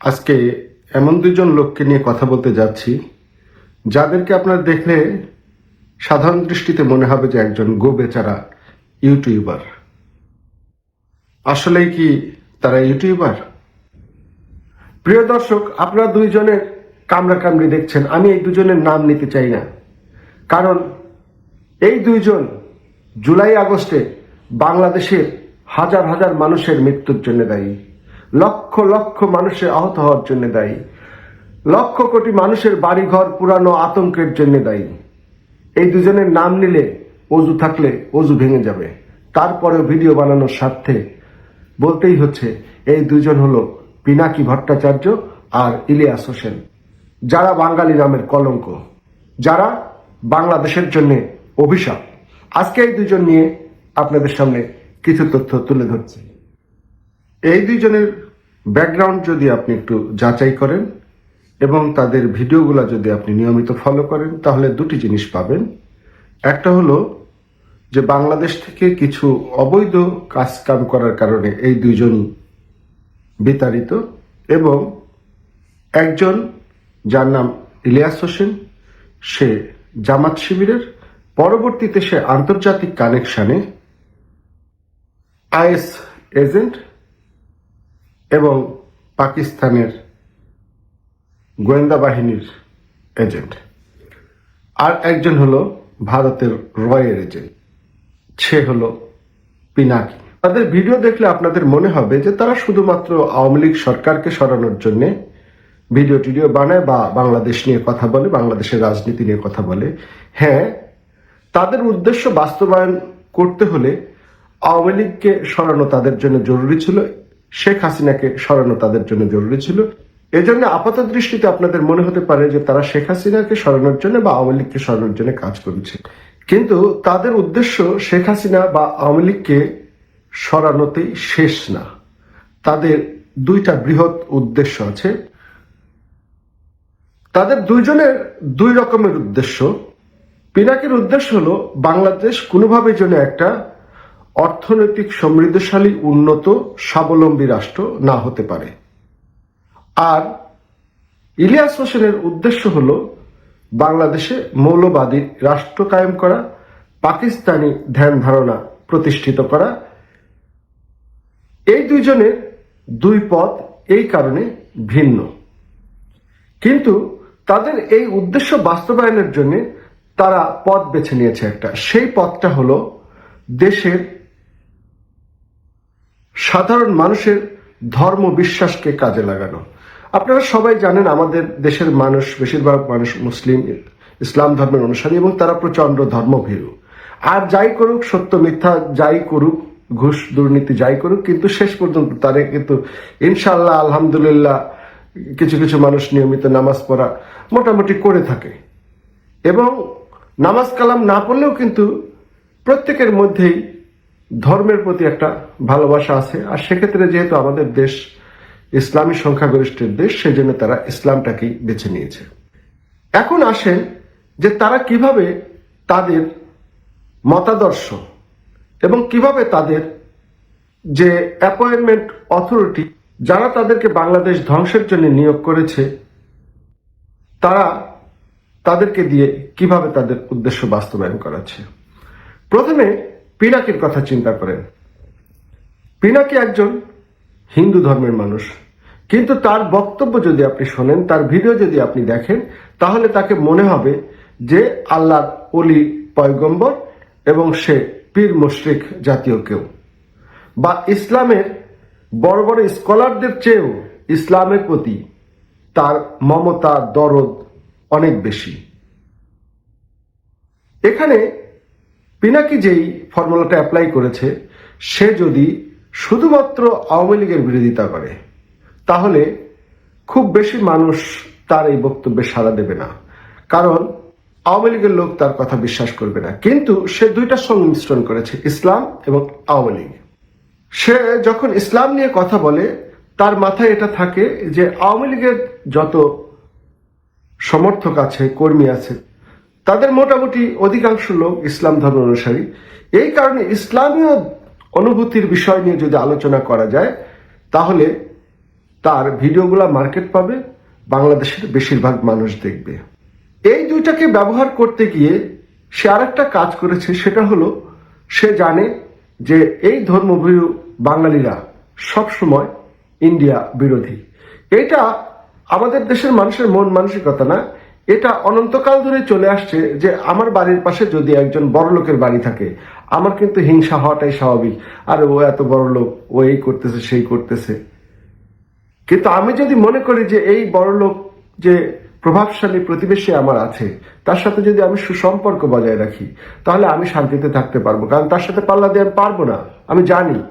আজকে এমন দুজন লোককে নিয়ে কথা বলতে যাচ্ছি, যাদেরকে আপনারা দেখলে সাধারণ দৃষ্টিতে মনে হবে যে একজন গো বেচারা ইউটিউবার। আসলেই কি তারা ইউটিউবার? প্রিয় দর্শক, আপনারা দুইজনের কামড়া কামড়ি দেখছেন, আমি এই দুজনের নাম নিতে চাই না। কারণ এই দুইজন জুলাই আগস্টে বাংলাদেশের হাজার হাজার মানুষের মৃত্যুর জন্য দায়ী। লক্ষ লক্ষ মানুষের আহত হওয়ার জন্য দায়ী। লক্ষ কোটি মানুষের বাড়িঘর পুরানো আতঙ্কের জন্য দায়ী। এই দুজনের নাম নিলে অজু থাকলে অজু ভেঙে যাবে। তারপরেও ভিডিও বানানোর স্বার্থে বলতেই হচ্ছে, এই দুজন হলো পিনাকি ভট্টাচার্য আর ইলিয়াস হোসেন। যারা বাঙালি নামের কলঙ্ক, যারা বাংলাদেশের জন্য অভিশাপ। আজকে এই দুজন নিয়ে আপনাদের সামনে কিছু তথ্য তুলে ধরছি। এই দুইজনের ব্যাকগ্রাউন্ড যদি আপনি একটু যাচাই করেন এবং তাদের ভিডিওগুলো যদি আপনি নিয়মিত ফলো করেন, তাহলে দুটি জিনিস পাবেন। একটা হলো যে বাংলাদেশ থেকে কিছু অবৈধ কাজ কাম করার কারণে এই দুইজনই বিতাড়িত এবং একজন যার নাম ইলিয়াস হোসেন, সে জামাত শিবিরের। পরবর্তীতে সে আন্তর্জাতিক কানেকশানে আইএস এজেন্ট এবং পাকিস্তানের গোয়েন্দা বাহিনীর এজেন্ট। আর একজন হলো ভারতের রয়ের এজেন্ট। সে হলো পিনাকি। তাদের ভিডিও দেখলে আপনাদের মনে হবে যে তারা শুধুমাত্র আওয়ামী লীগ সরকারকে সরানোর জন্য ভিডিও টিডিও বানায় বা বাংলাদেশ নিয়ে কথা বলে, বাংলাদেশের রাজনীতি নিয়ে কথা বলে। হ্যাঁ তাদের উদ্দেশ্য বাস্তবায়ন করতে হলে আওয়ামী লীগকে সরানো তাদের জন্য জরুরি ছিল। শেখ হাসিনাকে সরানো তাদের জন্য জরুরি ছিল। এজন্য আপাত দৃষ্টিতে আপনাদের মনে হতে পারে যে তারা শেখ হাসিনাকে সরানোর জন্য বা আওয়ামী লীগকে সরানোর জন্য কাজ করেছে। কিন্তু তাদের উদ্দেশ্য শেখ হাসিনা বা আওয়ামী লীগকে সরানোতেই শেষ না। তাদের দুইটা বৃহৎ উদ্দেশ্য আছে। তাদের দুইজনের দুই রকমের উদ্দেশ্য। পিনাকের উদ্দেশ্য হলো, বাংলাদেশ কোনোভাবে যেন একটা অর্থনৈতিক সমৃদ্ধশালী, উন্নত, স্বাবলম্বী রাষ্ট্র না হতে পারে। আর ইলিয়াস হোসেনের উদ্দেশ্য হল বাংলাদেশে মৌলবাদী রাষ্ট্র কায়েম করা, পাকিস্তানি ধ্যান ধারণা প্রতিষ্ঠিত করা। এই দুইজনের দুই পথ এই কারণে ভিন্ন। কিন্তু তাদের এই উদ্দেশ্য বাস্তবায়নের জন্য তারা পথ বেছে নিয়েছে একটা। সেই পথটা হলো দেশের সাধারণ মানুষের ধর্ম বিশ্বাসকে কাজে লাগানো। আপনারা সবাই জানেন আমাদের দেশের মানুষ, বেশিরভাগ মানুষ মুসলিম, ইসলাম ধর্মের অনুসারী এবং তারা প্রচণ্ড ধর্মভীরু। আর যাই করুক, সত্য, মিথ্যা যাই করুক, ঘুষ, দুর্নীতি যাই করুক, কিন্তু শেষ পর্যন্ত তারা কিন্তু ইনশাল্লাহ আলহামদুলিল্লাহ কিছু কিছু মানুষ নিয়মিত নামাজ পড়া মোটামুটি করে থাকে। এবং নামাজ কালাম না পড়লেও কিন্তু প্রত্যেকের মধ্যেই ধর্মের প্রতি একটা ভালোবাসা আছে। আর সেক্ষেত্রে যেহেতু আমাদের দেশ ইসলামী সংখ্যাগরিষ্ঠের দেশ, সেজন্য তারা ইসলামটাকেই বেছে নিয়েছে। এখন আসেন যে তারা কীভাবে তাদের মতাদর্শ এবং কীভাবে তাদের যে অ্যাপয়েন্টমেন্ট অথরিটি যারা তাদেরকে বাংলাদেশ ধ্বংসের জন্য নিয়োগ করেছে, তারা তাদেরকে দিয়ে কীভাবে তাদের উদ্দেশ্য বাস্তবায়ন করাচ্ছে। প্রথমে পিনাকির কথা চিন্তা করেন পিনাকি একজন হিন্দু ধর্মের মানুষ। কিন্তু তার বক্তব্য যদি আপনি শোনেন, তার ভিডিও যদি আপনি দেখেন, তাহলে তাকে মনে হবে যে আল্লাহর অলি পয়গম্বর এবং সে পীর মুশরিক জাতীয় কেউ। বা ইসলামের বড় বড় স্কলারদের চেয়েও ইসলামের প্রতি তার মমতা, দরদ অনেক বেশি। এখানে পিনাকি যেই ফর্মুলাটা অ্যাপ্লাই করেছে, সে যদি শুধুমাত্র আওয়ামী লীগের বিরোধিতা করে, তাহলে খুব বেশি মানুষ তার এই বক্তব্যে সাড়া দেবে না। কারণ আওয়ামী লীগের লোক তার কথা বিশ্বাস করবে না। কিন্তু সে দুইটা সংমিশ্রণ করেছে, ইসলাম এবং আওয়ামী লীগ। সে যখন ইসলাম নিয়ে কথা বলে, তার মাথায় এটা থাকে যে আওয়ামী লীগের যত সমর্থক আছে, কর্মী আছে তাদের মোটামুটি অধিকাংশ লোক ইসলাম ধর্ম অনুসারী। এই কারণে ইসলামীয় অনুভূতির বিষয় নিয়ে যদি আলোচনা করা যায়, তাহলে তার ভিডিওগুলো মার্কেট পাবে, বাংলাদেশের বেশিরভাগ মানুষ দেখবে। এই দুইটাকে ব্যবহার করতে গিয়ে সে আরেকটা কাজ করেছে, সেটা হলো সে জানে যে এই ধর্মভীরু বাঙালিরা সবসময় ইন্ডিয়া বিরোধী। এটা আমাদের দেশের মানুষের মন মানসিকতা না এটা অনন্তকাল ধরে চলে আসছে যে আমার বাড়ির পাশে যদি একজন বড় লোকের বাড়ি থাকে, আমার কিন্তু হিংসা হওয়াটাই স্বাভাবিক। আর ও এত বড় লোক, ও এই করতেছে, সেই করতেছে। কিন্তু আমি যদি মনে করি যে এই বড় লোক যে প্রভাবশালী প্রতিবেশী আমার আছে, তার সাথে যদি আমি সুসম্পর্ক বজায় রাখি, তাহলে আমি শান্তিতে থাকতে পারব। কারণ তার সাথে পাল্লা দিয়ে আমি পারব না। আমি জানি।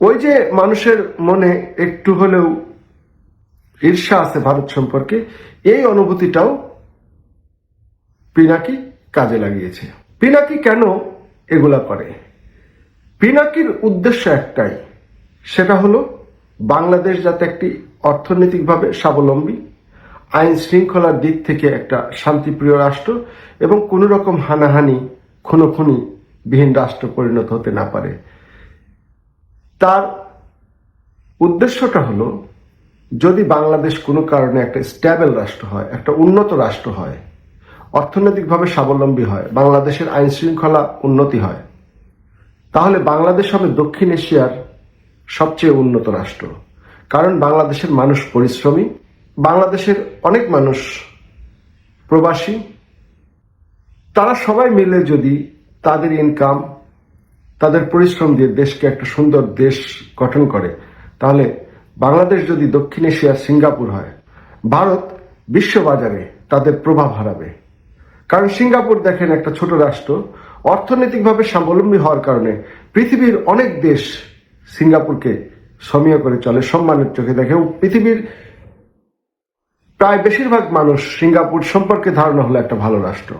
ওই যে মানুষের মনে একটু হলেও ঈর্ষা আছে ভারত সম্পর্কে, এই অনুভূতিটাও পিনাকি কাজে লাগিয়েছে। পিনাকি কেন এগুলা করে? পিনাকির উদ্দেশ্য একটাই, সেটা হলো বাংলাদেশ যাতে একটি অর্থনৈতিকভাবে স্বাবলম্বী, আইন শৃঙ্খলার দিক থেকে একটা শান্তিপ্রিয় রাষ্ট্র এবং কোনো রকম হানাহানি, খুনোখুনি বিহীন রাষ্ট্র পরিণত হতে না পারে। তার উদ্দেশ্যটা হলো যদি বাংলাদেশ কোনো কারণে একটা স্ট্যাবেল রাষ্ট্র হয়, একটা উন্নত রাষ্ট্র হয়, অর্থনৈতিকভাবে স্বাবলম্বী হয়, বাংলাদেশের আইন শৃঙ্খলা উন্নতি হয়, তাহলে বাংলাদেশ হবে দক্ষিণ এশিয়ার সবচেয়ে উন্নত রাষ্ট্র। কারণ বাংলাদেশের মানুষ পরিশ্রমী, বাংলাদেশের অনেক মানুষ প্রবাসী, তারা সবাই মিলে যদি তাদের ইনকাম তাদের পরিশ্রম দিয়ে দেশকে একটা সুন্দর দেশ গঠন করে, তাহলে বাংলাদেশ যদি দক্ষিণ এশিয়ার সিঙ্গাপুর হয়, ভারত বিশ্ববাজারে তাদের প্রভাব হারাবে। কারণ সিঙ্গাপুর দেখেন একটা ছোট রাষ্ট্র, অর্থনৈতিকভাবে স্বাবলম্বী হওয়ার কারণে পৃথিবীর অনেক দেশ সিঙ্গাপুরকে সমীহ করে চলে, সম্মানের চোখে দেখে। পৃথিবীর প্রায় বেশিরভাগ মানুষ সিঙ্গাপুর সম্পর্কে ধারণা হলো একটা ভালো রাষ্ট্র।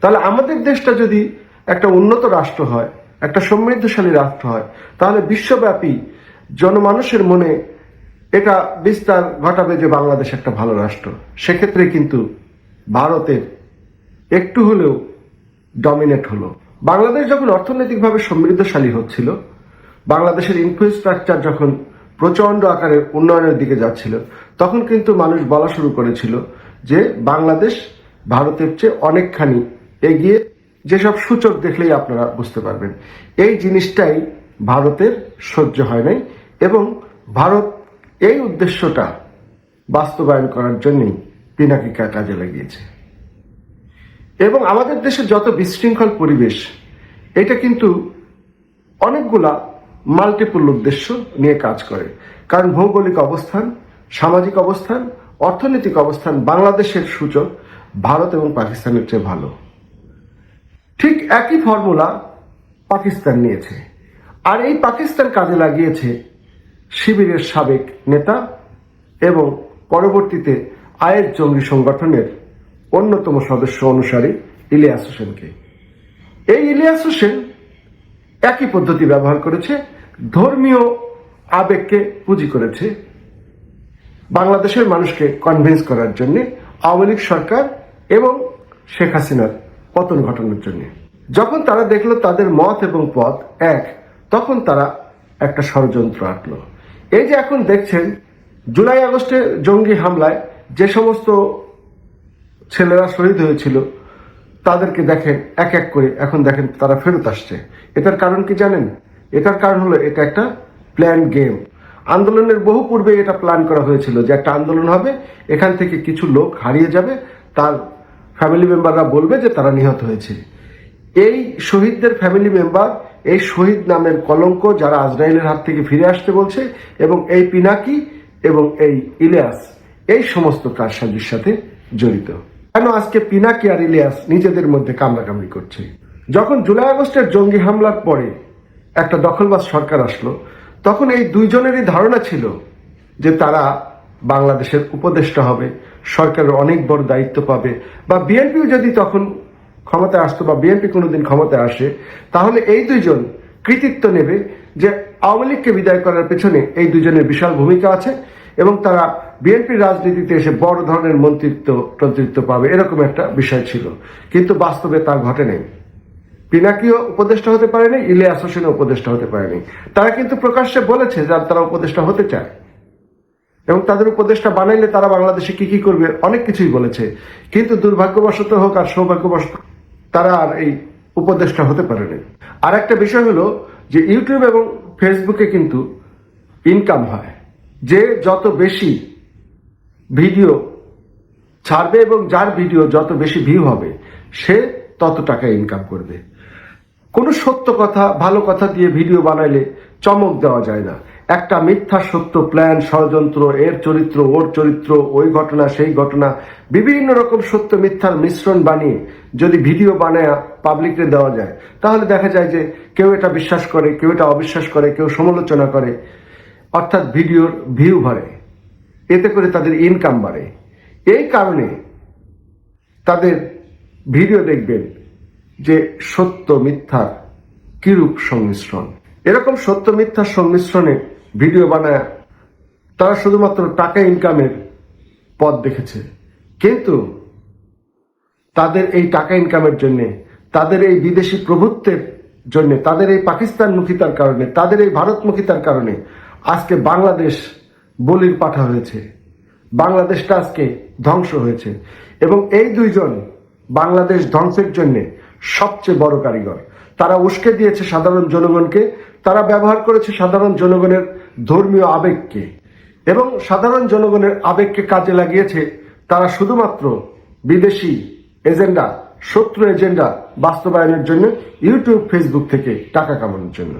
তাহলে আমাদের দেশটা যদি একটা উন্নত রাষ্ট্র হয়, একটা সমৃদ্ধশালী রাষ্ট্র হয়, তাহলে বিশ্বব্যাপী জনমানুষের মনে এটা বিস্তার ঘটাবে যে বাংলাদেশ একটা ভালো রাষ্ট্র। সেক্ষেত্রে কিন্তু ভারতের একটু হলেও ডমিনেট হলো। বাংলাদেশ যখন অর্থনৈতিকভাবে সমৃদ্ধশালী হচ্ছিল, বাংলাদেশের ইনফ্রাস্ট্রাকচার যখন প্রচণ্ড আকারে উন্নয়নের দিকে যাচ্ছিল, তখন কিন্তু মানুষ বলা শুরু করেছিল যে বাংলাদেশ ভারতের চেয়ে অনেকখানি এগিয়ে, যেসব সূচক দেখলেই আপনারা বুঝতে পারবেন। এই জিনিসটাই ভারতের সহ্য হয় নাই এবং ভারত এই উদ্দেশ্যটা বাস্তবায়ন করার জন্যই পিনাকিকা কাজে লাগিয়েছে। এবং আমাদের দেশে যত বিশৃঙ্খল পরিবেশ, এটা কিন্তু অনেকগুলা মাল্টিপল উদ্দেশ্য নিয়ে কাজ করে। কারণ ভৌগোলিক অবস্থান, সামাজিক অবস্থান, অর্থনৈতিক অবস্থান বাংলাদেশের সূচক, ভারত এবং পাকিস্তানের চেয়ে ভালো। ঠিক একই ফর্মুলা পাকিস্তান নিয়েছে। আর এই পাকিস্তান কাজে লাগিয়েছে শিবিরের সাবেক নেতা এবং পরবর্তীতে আয়ের জঙ্গি সংগঠনের অন্যতম সদস্য অনুসারী ইলিয়াস হোসেনকে। এই ইলিয়াস হোসেন একই পদ্ধতি ব্যবহার করেছে, ধর্মীয় আবেগকে পুঁজি করেছে। বাংলাদেশের মানুষকে কনভিন্স করার জন্য, আওয়ামী লীগ সরকার এবং শেখ হাসিনার পতন ঘটানোর জন্য। যখন তারা দেখল তাদের মত এবং পথ এক, তখন তারা একটা ষড়যন্ত্র আঁকলো এই যে এখন দেখছেন, জুলাই আগস্টে জঙ্গি হামলায় যে সমস্ত ছেলেরা শহীদ হয়েছিল, তাদেরকে দেখেন, এক এক করে এখন দেখেন তারা ফেরত আসছে। এটার কারণ কি জানেন? এটার কারণ হলো এটা একটা প্ল্যান গেম। আন্দোলনের বহু পূর্বে এটা প্ল্যান করা হয়েছিল যে একটা আন্দোলন হবে, এখান থেকে কিছু লোক হারিয়ে যাবে, তার ফ্যামিলি মেম্বাররা বলবে যে তারা নিহত হয়েছে। এই শহীদদের ফ্যামিলি মেম্বার এই শহীদ নামের কলঙ্ক যারা আজরাইলের হাত থেকে ফিরে আসতে বলছে, এবং এই পিনাকি এবং এই ইলিয়াস, এই সমস্ত কারসাজির সাথে জড়িত। কেন আজকে পিনাকি আর ইলিয়াস নিজেদের মধ্যে কামড়াকামড়ি করছে? যখন জুলাই আগস্টের জঙ্গি হামলার পরে একটা দখলবাজ সরকার আসলো, তখন এই দুইজনেরই ধারণা ছিল যে তারা বাংলাদেশের উপদেষ্টা হবে, সরকারের অনেক বড় দায়িত্ব পাবে, বা বিএনপিও যদি তখন ক্ষমতায় আসতো বা বিএনপি কোনোদিন ক্ষমতায় আসে, তাহলে এই দুইজন কৃতিত্ব নেবে যে আওয়ামী লীগকে বিদায় করার পেছনে এই দুজনের বিশাল ভূমিকা আছে এবং তারা বিএনপির রাজনীতিতে এসে বড় ধরনের মন্ত্রিত্ব প্রতিনিধিত্ব পাবে, এরকম একটা বিষয় ছিল। কিন্তু বাস্তবে তা ঘটে নেই। পিনাকিও উপদেষ্টা হতে পারেনি, ইলিয়াস হোসেনও উপদেষ্টা হতে পারেনি। তারা কিন্তু প্রকাশ্যে বলেছে যে তারা উপদেষ্টা হতে চায়। এবং তাদের উপদেশটা বানাইলে তারা বাংলাদেশে কি কি করবে, অনেক কিছুই বলেছে। কিন্তু দুর্ভাগ্যবশত হোক আর সৌভাগ্যবশত তারা আর এই উপদেশটা হতে পারে পারেনি। আর একটা বিষয় হলো যে ইউটিউব এবং ফেসবুকে কিন্তু ইনকাম হয়। যে যত বেশি ভিডিও ছাড়বে এবং যার ভিডিও যত বেশি ভিউ হবে, সে তত টাকা ইনকাম করবে। কোনো সত্য কথা, ভালো কথা দিয়ে ভিডিও বানাইলে চমক দেওয়া যায় না। একটা মিথ্যা সত্য প্ল্যান ষড়যন্ত্র, এর চরিত্র, ওর চরিত্র, ওই ঘটনা, সেই ঘটনা, বিভিন্ন রকম সত্য মিথ্যার মিশ্রণ বানিয়ে যদি ভিডিও বানায় পাবলিককে দেওয়া যায়, তাহলে দেখা যায় যে কেউ এটা বিশ্বাস করে, কেউ এটা অবিশ্বাস করে, কেউ সমালোচনা করে, অর্থাৎ ভিডিওর ভিউ বাড়ে, এতে করে তাদের ইনকাম বাড়ে। এই কারণে তাদের ভিডিও দেখবেন যে সত্য মিথ্যার কিরূপ সংমিশ্রণ। এরকম সত্য মিথ্যার সংমিশ্রণে ভিডিও বানায়। তারা শুধুমাত্র টাকা ইনকামের পথ দেখেছে। কিন্তু তাদের এই টাকা ইনকামের জন্য, তাদের এই বিদেশি প্রভুত্বের জন্য, তাদের এই পাকিস্তানমুখিতার কারণে, তাদের এই ভারতমুখিতার কারণে আজকে বাংলাদেশ বলির পাঠা হয়েছে। বাংলাদেশটা আজকে ধ্বংস হয়েছে। এবং এই দুইজন বাংলাদেশ ধ্বংসের জন্য সবচেয়ে বড় কারিগর। তারা উস্কে দিয়েছে সাধারণ জনগণকে তারা ব্যবহার করেছে সাধারণ জনগণের ধর্মীয় আবেগকে। এবং সাধারণ জনগণের আবেগকে কাজে লাগিয়েছে তারা শুধুমাত্র বিদেশি এজেন্ডা, শত্রু এজেন্ডা বাস্তবায়নের জন্য ইউটিউব, ফেসবুক থেকে টাকা কামানোর জন্য।